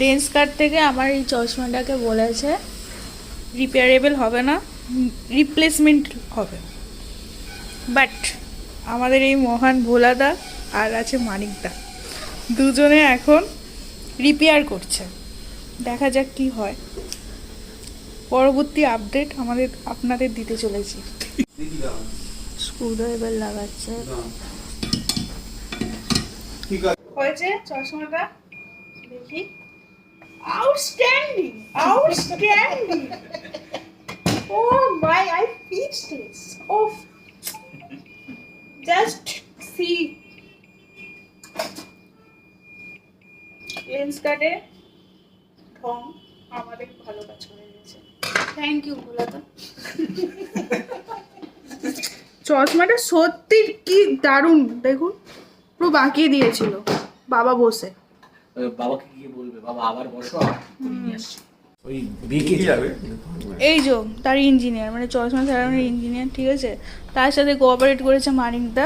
Lens card থেকে আমার এই চশমাটাকে বলেছে রিপেয়ারেবল হবে না রিপ্লেসমেন্ট হবে। বাট আমাদের এই মহান ভোলাদা আর আছে মানিকদা দুজনে এখন রিপেয়ার করছে। দেখা যাক কি হয়। পরবর্তী আপডেট আমাদের আপনাদের দিতে চলেছি। স্ক্রুড্রাইভার লাগাচ্ছে। হয়েছে চশমাটা? দেখি। Outstanding outstanding oh my eye speechless of just see lens কাটে। ঢং আমাদের ভালো কাজ করে দিয়েছে থ্যাংক ইউ ভোলাদা। চশমাটা সত্যি কি দারুণ। দেখুন, পুরো বাঁকিয়ে দিয়েছিল। বাবা বসে। বাবাকে গিয়ে বলবে বাবা আবার বসো আবার করে নিয়ে আসছি। ওই বেঁকে যাবে যাবে এই যে তার ইঞ্জিনিয়ার মানে চশমা সারানোর ইঞ্জিনিয়ার ঠিক আছে? তার সাথে কোঅপারেট করেছে মানিকদা।